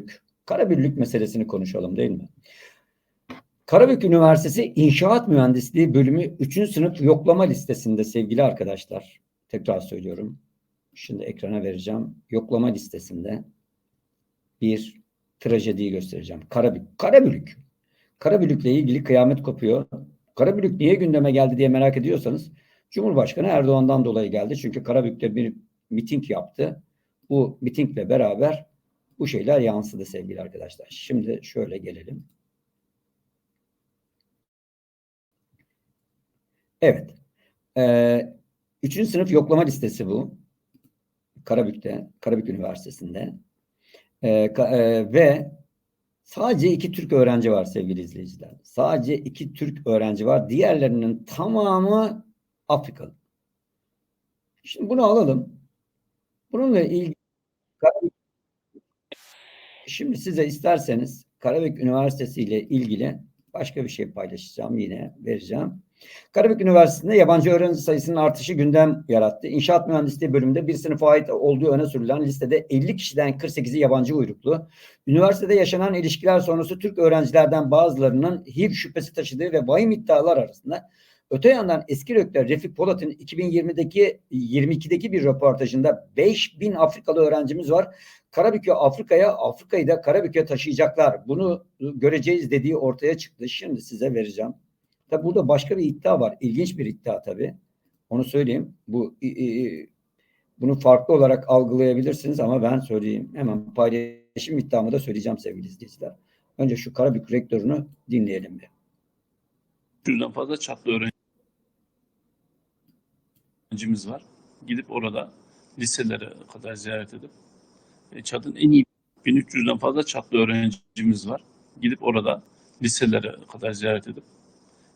Karabüllük. Karabüllük meselesini konuşalım değil mi? Karabük Üniversitesi İnşaat Mühendisliği bölümü 3. sınıf yoklama listesinde sevgili arkadaşlar. Tekrar söylüyorum. Şimdi ekrana vereceğim. Yoklama listesinde bir trajediyi göstereceğim. Karabük. Karabülük. Karabülük'le ilgili kıyamet kopuyor. Karabülük niye gündeme geldi diye merak ediyorsanız Cumhurbaşkanı Erdoğan'dan dolayı geldi. Çünkü Karabük'te bir miting yaptı. Bu mitingle beraber bu şeyler yansıdı sevgili arkadaşlar. Şimdi şöyle gelelim. Evet. Ee, üçüncü sınıf yoklama listesi bu. Karabük'te, Karabük Üniversitesi'nde. Ee, ka- e, ve sadece iki Türk öğrenci var sevgili izleyiciler. Sadece iki Türk öğrenci var. Diğerlerinin tamamı Afrikalı. Şimdi bunu alalım. Bununla ilgili Karabük- Şimdi size isterseniz Karabük Üniversitesi ile ilgili başka bir şey paylaşacağım yine vereceğim. Karabük Üniversitesi'nde yabancı öğrenci sayısının artışı gündem yarattı. İnşaat mühendisliği bölümünde bir sınıfa ait olduğu öne sürülen listede 50 kişiden 48'i yabancı uyruklu. Üniversitede yaşanan ilişkiler sonrası Türk öğrencilerden bazılarının HIV şüphesi taşıdığı ve vahim iddialar arasında Öte yandan eski rektör Refik Polat'ın 2020'deki 22'deki bir röportajında 5000 Afrikalı öğrencimiz var. Karabük'ü Afrika'ya, Afrika'yı da Karabük'e taşıyacaklar. Bunu göreceğiz dediği ortaya çıktı. Şimdi size vereceğim. Tabi burada başka bir iddia var. İlginç bir iddia tabii. Onu söyleyeyim. Bu i- i- bunu farklı olarak algılayabilirsiniz ama ben söyleyeyim. Hemen paylaşım iddiamı da söyleyeceğim sevgili izleyiciler. Önce şu Karabük rektörünü dinleyelim bir. yüzden fazla çatlı öğrencimiz var. Gidip orada liselere kadar ziyaret edip e, Çat'ın en iyi 1300'den fazla çatlı öğrencimiz var. Gidip orada liselere kadar ziyaret edip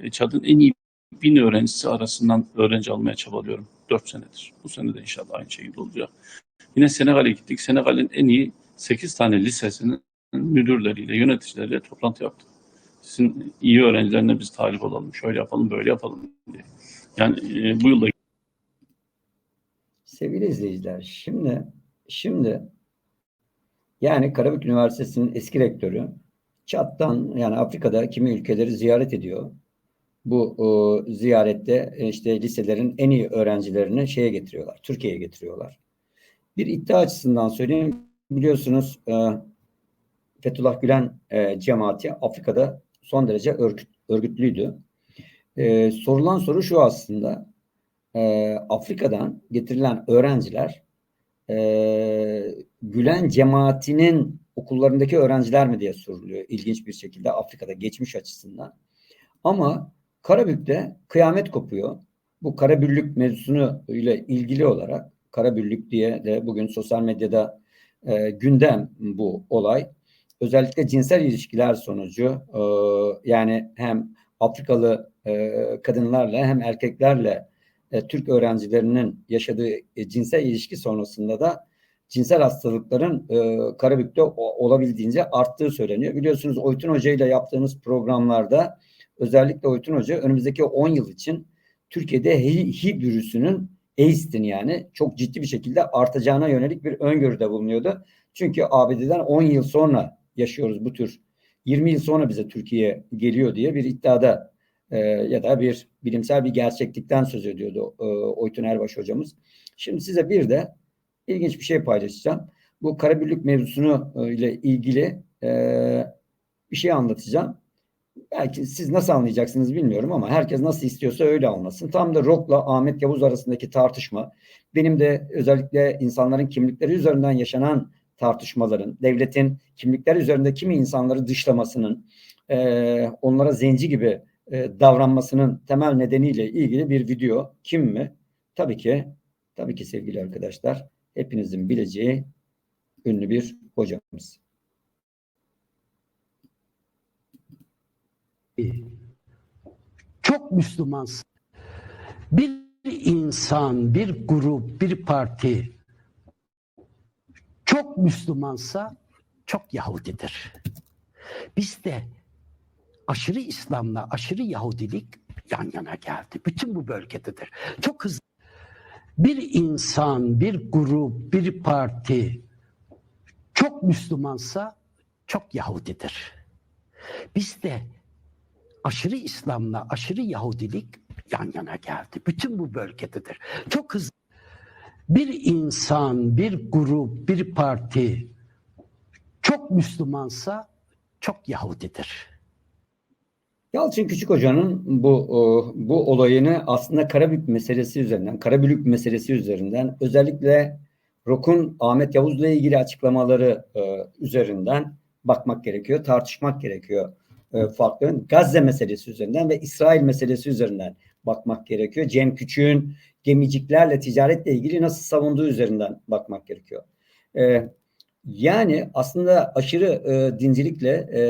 e, Çat'ın en iyi bin öğrencisi arasından öğrenci almaya çabalıyorum. 4 senedir. Bu sene de inşallah aynı şekilde olacak. Yine Senegal'e gittik. Senegal'in en iyi 8 tane lisesinin müdürleriyle, yöneticileriyle toplantı yaptık sizin iyi öğrencilerine biz talip olalım, şöyle yapalım, böyle yapalım diye. Yani e, bu yılda Sevgili izleyiciler, şimdi şimdi yani Karabük Üniversitesi'nin eski rektörü Çat'tan yani Afrika'da kimi ülkeleri ziyaret ediyor. Bu o, ziyarette e, işte liselerin en iyi öğrencilerini şeye getiriyorlar, Türkiye'ye getiriyorlar. Bir iddia açısından söyleyeyim, biliyorsunuz e, Fethullah Gülen e, cemaati Afrika'da son derece örgüt, örgütlüydü. E, sorulan soru şu aslında, e, Afrika'dan getirilen öğrenciler e, Gülen cemaatinin okullarındaki öğrenciler mi diye soruluyor ilginç bir şekilde Afrika'da geçmiş açısından. Ama Karabük'te kıyamet kopuyor. Bu Karabüllük mevzusunu ile ilgili olarak Karabüllük diye de bugün sosyal medyada e, gündem bu olay. Özellikle cinsel ilişkiler sonucu e, yani hem Afrikalı e, kadınlarla hem erkeklerle e, Türk öğrencilerinin yaşadığı e, cinsel ilişki sonrasında da cinsel hastalıkların e, Karabük'te olabildiğince arttığı söyleniyor. Biliyorsunuz Oytun Hoca ile yaptığımız programlarda özellikle Oytun Hoca önümüzdeki 10 yıl için Türkiye'de HIV virüsünün AIDS'in yani çok ciddi bir şekilde artacağına yönelik bir öngörüde bulunuyordu. Çünkü ABD'den 10 yıl sonra yaşıyoruz bu tür 20 yıl sonra bize Türkiye geliyor diye bir iddiada e, ya da bir bilimsel bir gerçeklikten söz ediyordu e, Oytun Erbaş hocamız. Şimdi size bir de ilginç bir şey paylaşacağım. Bu Karabüllük mevzusunu e, ile ilgili e, bir şey anlatacağım. Belki siz nasıl anlayacaksınız bilmiyorum ama herkes nasıl istiyorsa öyle anlasın. Tam da Rock'la Ahmet Yavuz arasındaki tartışma, benim de özellikle insanların kimlikleri üzerinden yaşanan tartışmaların, devletin kimlikler üzerinde kimi insanları dışlamasının, e, onlara zenci gibi e, davranmasının temel nedeniyle ilgili bir video. Kim mi? Tabii ki, tabii ki sevgili arkadaşlar, hepinizin bileceği ünlü bir hocamız. çok Müslümansın. Bir insan, bir grup, bir parti çok Müslümansa çok Yahudidir. Bizde aşırı İslam'la aşırı Yahudilik yan yana geldi. Bütün bu bölgededir. Çok hızlı. Bir insan, bir grup, bir parti çok Müslümansa çok Yahudidir. Bizde aşırı İslam'la aşırı Yahudilik yan yana geldi. Bütün bu bölgededir. Çok hızlı. Bir insan, bir grup, bir parti çok Müslümansa çok Yahudidir. Yalçın Küçük Hoca'nın bu o, bu olayını aslında Karabük meselesi üzerinden, Karabülük meselesi üzerinden özellikle Rok'un Ahmet Yavuz'la ilgili açıklamaları e, üzerinden bakmak gerekiyor, tartışmak gerekiyor. E, farklı Gazze meselesi üzerinden ve İsrail meselesi üzerinden bakmak gerekiyor. Cem Küçük'ün gemiciklerle ticaretle ilgili nasıl savunduğu üzerinden bakmak gerekiyor. Yani aslında aşırı e, dincilikle e,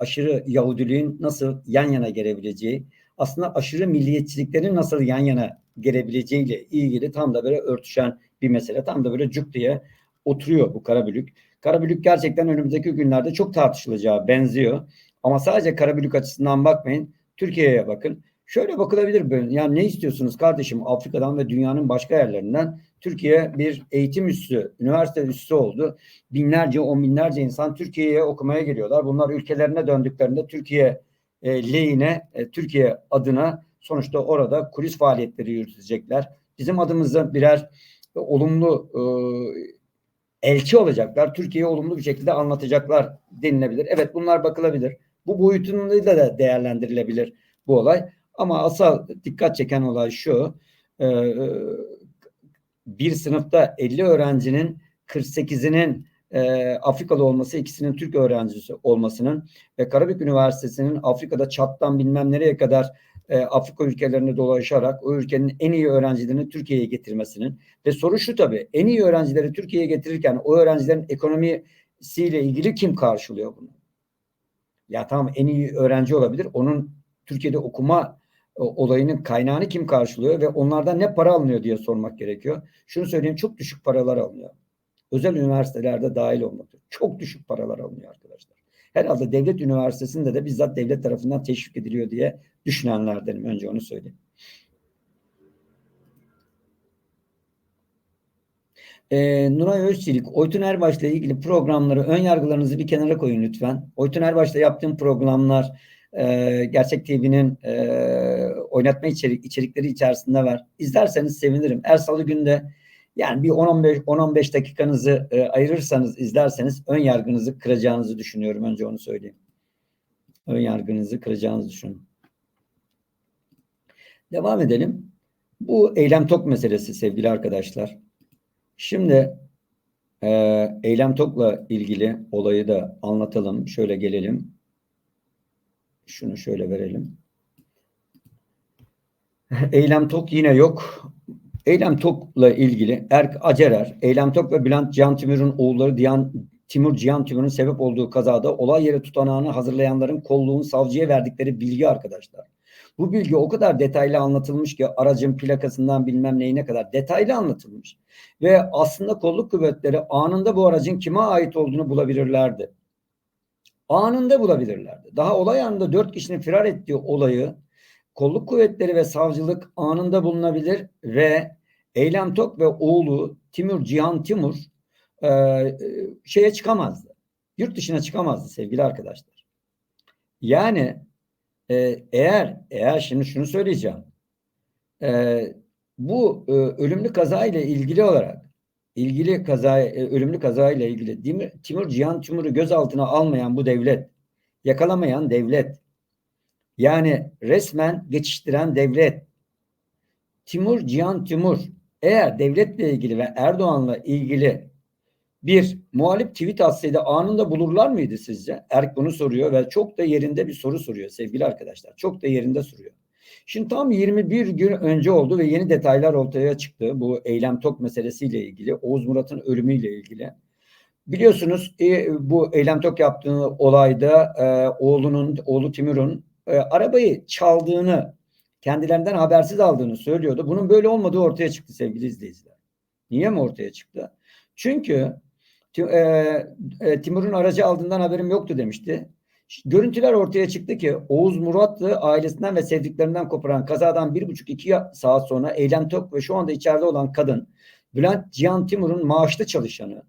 aşırı Yahudiliğin nasıl yan yana gelebileceği, aslında aşırı milliyetçiliklerin nasıl yan yana gelebileceğiyle ilgili tam da böyle örtüşen bir mesele. Tam da böyle cuk diye oturuyor bu Karabülük. Karabülük gerçekten önümüzdeki günlerde çok tartışılacağı benziyor. Ama sadece Karabülük açısından bakmayın. Türkiye'ye bakın. Şöyle bakılabilir böyle. Yani ne istiyorsunuz kardeşim Afrika'dan ve dünyanın başka yerlerinden? Türkiye bir eğitim üssü, üniversite üssü oldu. Binlerce, on binlerce insan Türkiye'ye okumaya geliyorlar. Bunlar ülkelerine döndüklerinde Türkiye e, lehine, e, Türkiye adına sonuçta orada kulis faaliyetleri yürütecekler. Bizim adımıza birer e, olumlu e, elçi olacaklar. Türkiye'yi olumlu bir şekilde anlatacaklar denilebilir. Evet bunlar bakılabilir. Bu boyutunda da değerlendirilebilir bu olay. Ama asıl dikkat çeken olay şu. E, bir sınıfta 50 öğrencinin 48'inin e, Afrikalı olması, ikisinin Türk öğrencisi olmasının ve Karabük Üniversitesi'nin Afrika'da çattan bilmem nereye kadar e, Afrika ülkelerinde dolaşarak o ülkenin en iyi öğrencilerini Türkiye'ye getirmesinin ve soru şu tabii en iyi öğrencileri Türkiye'ye getirirken o öğrencilerin ekonomisiyle ilgili kim karşılıyor bunu? Ya tamam en iyi öğrenci olabilir. Onun Türkiye'de okuma olayının kaynağını kim karşılıyor ve onlardan ne para alınıyor diye sormak gerekiyor. Şunu söyleyeyim çok düşük paralar alınıyor. Özel üniversitelerde dahil olmak üzere. Çok düşük paralar alınıyor arkadaşlar. Herhalde devlet üniversitesinde de bizzat devlet tarafından teşvik ediliyor diye düşünenlerdenim. Önce onu söyleyeyim. Ee, Nuray Özçelik, Oytun Erbaş'la ilgili programları, ön yargılarınızı bir kenara koyun lütfen. Oytun Erbaş'la yaptığım programlar e, Gerçek TV'nin e, oynatma içerik, içerikleri içerisinde var. İzlerseniz sevinirim. Her salı günde yani bir 10-15 10-15 dakikanızı e, ayırırsanız izlerseniz ön yargınızı kıracağınızı düşünüyorum. Önce onu söyleyeyim. Ön yargınızı kıracağınızı düşünüyorum. Devam edelim. Bu eylem tok meselesi sevgili arkadaşlar. Şimdi e, eylem tokla ilgili olayı da anlatalım. Şöyle gelelim. Şunu şöyle verelim. Eylem Tok yine yok. Eylem Tok'la ilgili Erk Acerer, Eylem Tok ve Bülent Cihan Timur'un oğulları Diyan, Timur Cihan Timur'un sebep olduğu kazada olay yeri tutanağını hazırlayanların kolluğunu savcıya verdikleri bilgi arkadaşlar. Bu bilgi o kadar detaylı anlatılmış ki aracın plakasından bilmem neyine kadar detaylı anlatılmış. Ve aslında kolluk kuvvetleri anında bu aracın kime ait olduğunu bulabilirlerdi anında bulabilirlerdi. Daha olay anında dört kişinin firar ettiği olayı kolluk kuvvetleri ve savcılık anında bulunabilir ve Eylem Tok ve oğlu Timur Cihan Timur e, şeye çıkamazdı. Yurt dışına çıkamazdı sevgili arkadaşlar. Yani e, eğer eğer şimdi şunu söyleyeceğim. E, bu e, ölümlü kaza ile ilgili olarak ilgili kaza, e, ölümlü kaza ile ilgili Timur, Timur Cihan Timur'u gözaltına almayan bu devlet, yakalamayan devlet, yani resmen geçiştiren devlet, Timur Cihan Timur eğer devletle ilgili ve Erdoğan'la ilgili bir muhalif tweet atsaydı anında bulurlar mıydı sizce? Erk bunu soruyor ve çok da yerinde bir soru soruyor sevgili arkadaşlar. Çok da yerinde soruyor. Şimdi tam 21 gün önce oldu ve yeni detaylar ortaya çıktı bu eylem tok meselesiyle ilgili, Oğuz Murat'ın ölümüyle ilgili. Biliyorsunuz e, bu eylem tok yaptığı olayda e, oğlunun, oğlu Timur'un e, arabayı çaldığını, kendilerinden habersiz aldığını söylüyordu. Bunun böyle olmadığı ortaya çıktı sevgili izleyiciler. Niye mi ortaya çıktı? Çünkü e, e, Timur'un aracı aldığından haberim yoktu demişti. Görüntüler ortaya çıktı ki Oğuz Muratlı ailesinden ve sevdiklerinden koparan kazadan bir buçuk iki saat sonra Eylem Tok ve şu anda içeride olan kadın Bülent Cihan Timur'un maaşlı çalışanı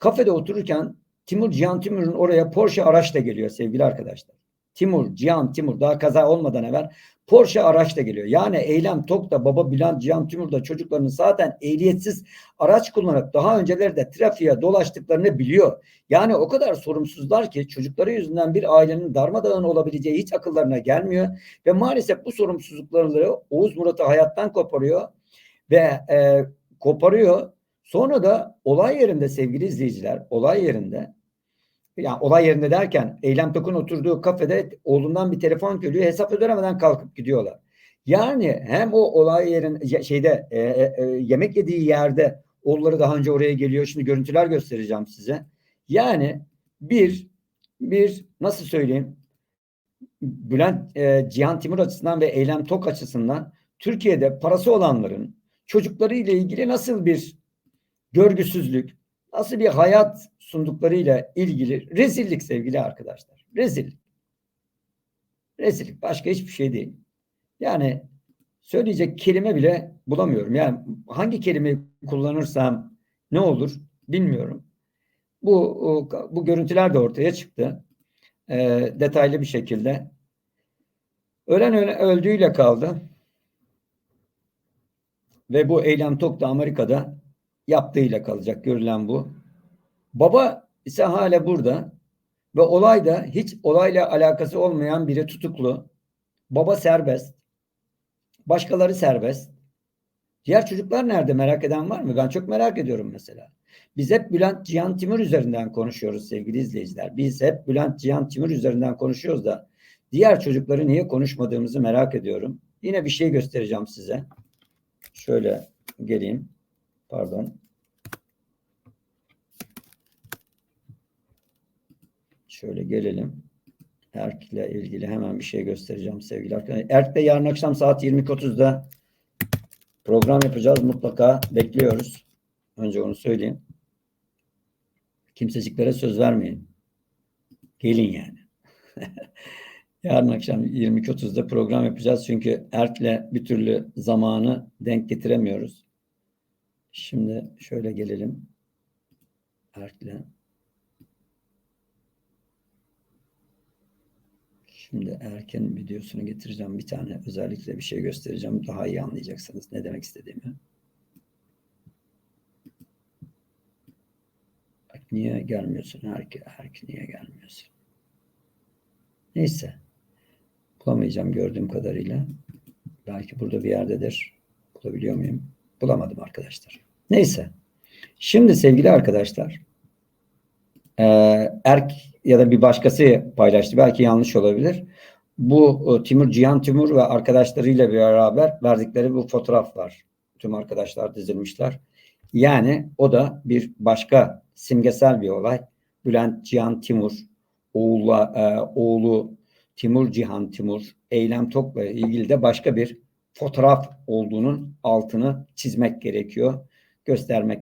kafede otururken Timur Cihan Timur'un oraya Porsche araçla geliyor sevgili arkadaşlar. Timur, Cihan, Timur daha kaza olmadan evvel Porsche araçla geliyor. Yani Eylem Tok'ta baba Bülent Cihan Timur da çocuklarının zaten ehliyetsiz araç kullanıp daha önceleri de trafiğe dolaştıklarını biliyor. Yani o kadar sorumsuzlar ki çocukları yüzünden bir ailenin darmadağın olabileceği hiç akıllarına gelmiyor. Ve maalesef bu sorumsuzlukları Oğuz Murat'ı hayattan koparıyor ve e, koparıyor. Sonra da olay yerinde sevgili izleyiciler, olay yerinde yani olay yerinde derken Eylem Tok'un oturduğu kafede oğlundan bir telefon geliyor. Hesap ödemeden kalkıp gidiyorlar. Yani hem o olay yerin şeyde e, e, e, yemek yediği yerde oğulları daha önce oraya geliyor. Şimdi görüntüler göstereceğim size. Yani bir bir nasıl söyleyeyim Bülent e, Cihan Timur açısından ve Eylem Tok açısından Türkiye'de parası olanların çocukları ile ilgili nasıl bir görgüsüzlük, nasıl bir hayat sunduklarıyla ilgili rezillik sevgili arkadaşlar. Rezillik. Rezillik. Başka hiçbir şey değil. Yani söyleyecek kelime bile bulamıyorum. Yani hangi kelimeyi kullanırsam ne olur bilmiyorum. Bu bu görüntüler de ortaya çıktı. Ee, detaylı bir şekilde. Ölen öle- öldüğüyle kaldı. Ve bu eylem Tok da Amerika'da yaptığıyla kalacak. Görülen bu. Baba ise hala burada ve olayda hiç olayla alakası olmayan biri tutuklu. Baba serbest. Başkaları serbest. Diğer çocuklar nerede merak eden var mı? Ben çok merak ediyorum mesela. Biz hep Bülent Cihan Timur üzerinden konuşuyoruz sevgili izleyiciler. Biz hep Bülent Cihan Timur üzerinden konuşuyoruz da diğer çocukları niye konuşmadığımızı merak ediyorum. Yine bir şey göstereceğim size. Şöyle geleyim. Pardon. Şöyle gelelim. Erk ile ilgili hemen bir şey göstereceğim sevgili arkadaşlar. Erk'te yarın akşam saat 20.30'da program yapacağız. Mutlaka bekliyoruz. Önce onu söyleyeyim. Kimseciklere söz vermeyin. Gelin yani. Yarın akşam 22.30'da program yapacağız. Çünkü Erk'le bir türlü zamanı denk getiremiyoruz. Şimdi şöyle gelelim. Erk'le. Şimdi Erken videosunu getireceğim. Bir tane özellikle bir şey göstereceğim. Daha iyi anlayacaksınız ne demek istediğimi. Bak niye gelmiyorsun Erke? Erke niye gelmiyorsun? Neyse. Bulamayacağım gördüğüm kadarıyla. Belki burada bir yerdedir. Bulabiliyor muyum? Bulamadım arkadaşlar. Neyse. Şimdi sevgili arkadaşlar ee, Erk ya da bir başkası paylaştı. Belki yanlış olabilir. Bu e, Timur Cihan Timur ve arkadaşlarıyla beraber verdikleri bu fotoğraf var. Tüm arkadaşlar dizilmişler. Yani o da bir başka simgesel bir olay. Bülent Cihan Timur, oğula, e, oğlu Timur Cihan Timur, Eylem Tok'la ilgili de başka bir fotoğraf olduğunun altını çizmek gerekiyor, göstermek